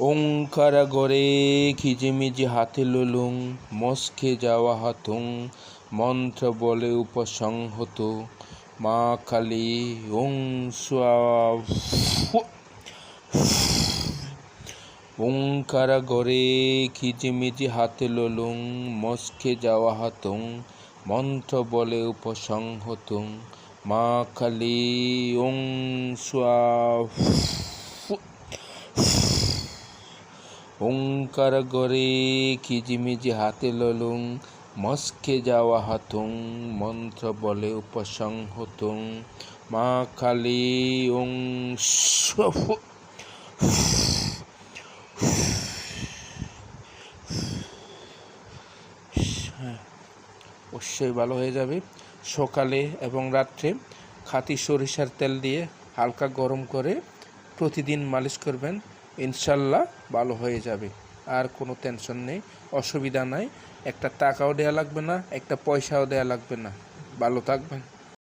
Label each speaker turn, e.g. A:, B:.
A: ওঙ্কারা গড়ে খিজিমিজি হাতে লুলুং, মস্কে যাওয়া হাতুং, মন্ত্র বলে উপসংহত। মা কালী ওং সুয়া ওঙ্কারা গড়ে খিজিমিজি হাতে লুলুং, মস্কে যাওয়া হাতুং, মন্ত্র বলে উপসংহতুং। মা কালী ওং সুয়া ওঙ্কার গরে খিজিমিজি হাতে ললুং, মস্কে যাওয়া হাতুং, মন্ত্র বলে উপসংহতুং মা কালী ওং অবশ্যই ভালো হয়ে যাবে। সকালে এবং রাত্রে খাতি সরিষার তেল দিয়ে হালকা গরম করে প্রতিদিন মালিশ করবেন। ইনশাল্লাহ ভালো হয়ে যাবে। আর কোনো টেনশন নেই, অসুবিধা নাই। একটা টাকাও দেওয়া লাগবে না, একটা পয়সাও দেওয়া লাগবে না। ভালো থাকবেন।